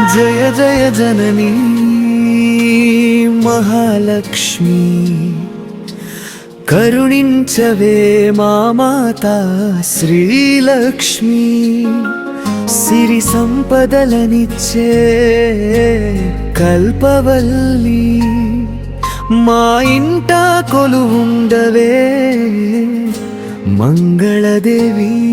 జయ జయ జననీ మహాలక్ష్మి. కరుణించవే మా మాత శ్రీలక్ష్మి. సిరి సంపదలనిచ్చే కల్పవల్లి. మా ఇంట కొలువుండవే మంగళదేవీ.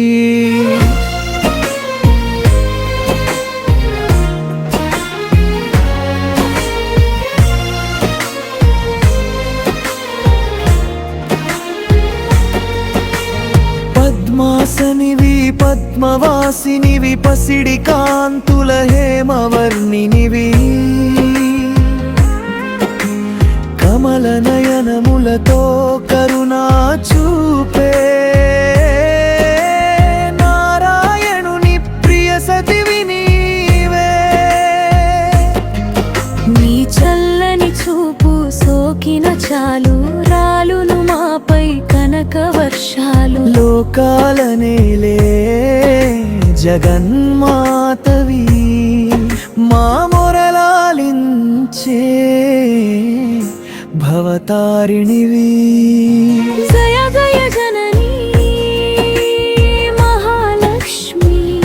పద్మాసనివి పద్మవాసినివి పసిడి కాంతుల హేమవర్ణినివి. వర్షాలు లోకాల నేలే జగన్మాతవి. మా మొరలాలించే భవతారిణివి. జయ జయ జననీ మహాలక్ష్మి.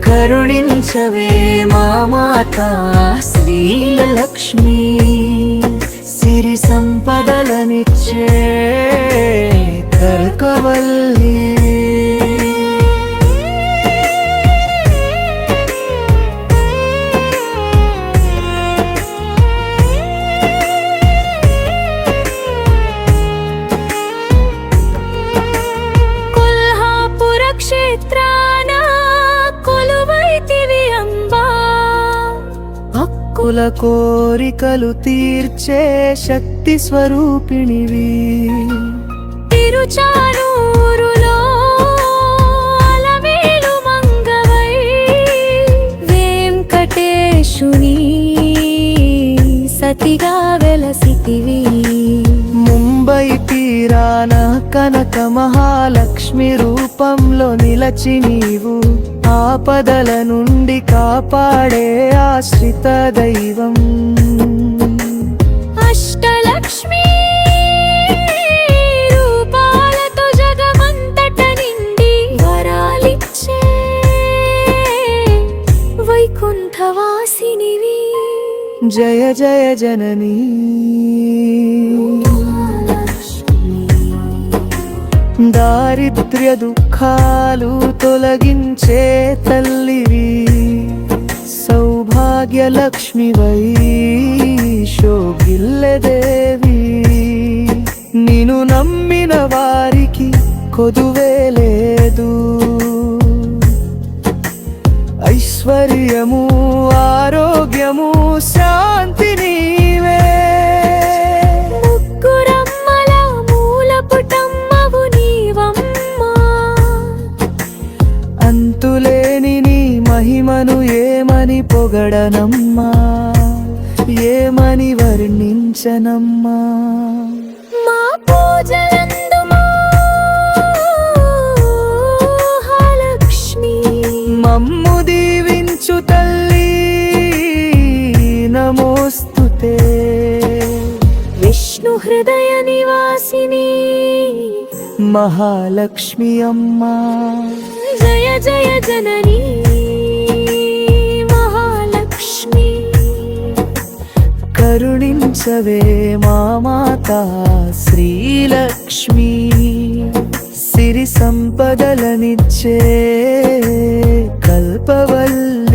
కరుణించవే మా మాత శ్రీలక్ష్మి. హక్కుల కోరికలు తీర్చే శక్తి స్వరూపిణివి. తిరుచానూరులో వెంకటేశుని సతిగా తీరాన కనక మహాలక్ష్మి రూపంలో నిలచి నీవు. ఆపదల నుండి కాపాడే ఆశ్రిత దైవం. అష్టలక్ష్మి రూపాలతో జగమంతట నిండి వరాలిచ్చే వైకుంఠవాసినివి. జయ జయ జననీ. దారిద్ర్య దుఃఖాలు తొలగించే తల్లివి. సౌభాగ్య లక్ష్మి వై శోభిల్లదేవి నిను నమ్మిన వారికి కొదువే లేదు ఐశ్వర్యము ఆరోగ్యము పొగడనమ్మా ఏమని వర్ణించనమ్మా. మా మహాలక్ష్మి. మమ్ము దీవించు తల్లి. నమోస్తుతే విష్ణు హృదయ నివాసిని. మహాలక్ష్మి అమ్మా. జయ జయ జననీ. వేసవే మా మాత శ్రీలక్ష్మి. సిరి సంపదలనిచ్చే కల్పవల్లి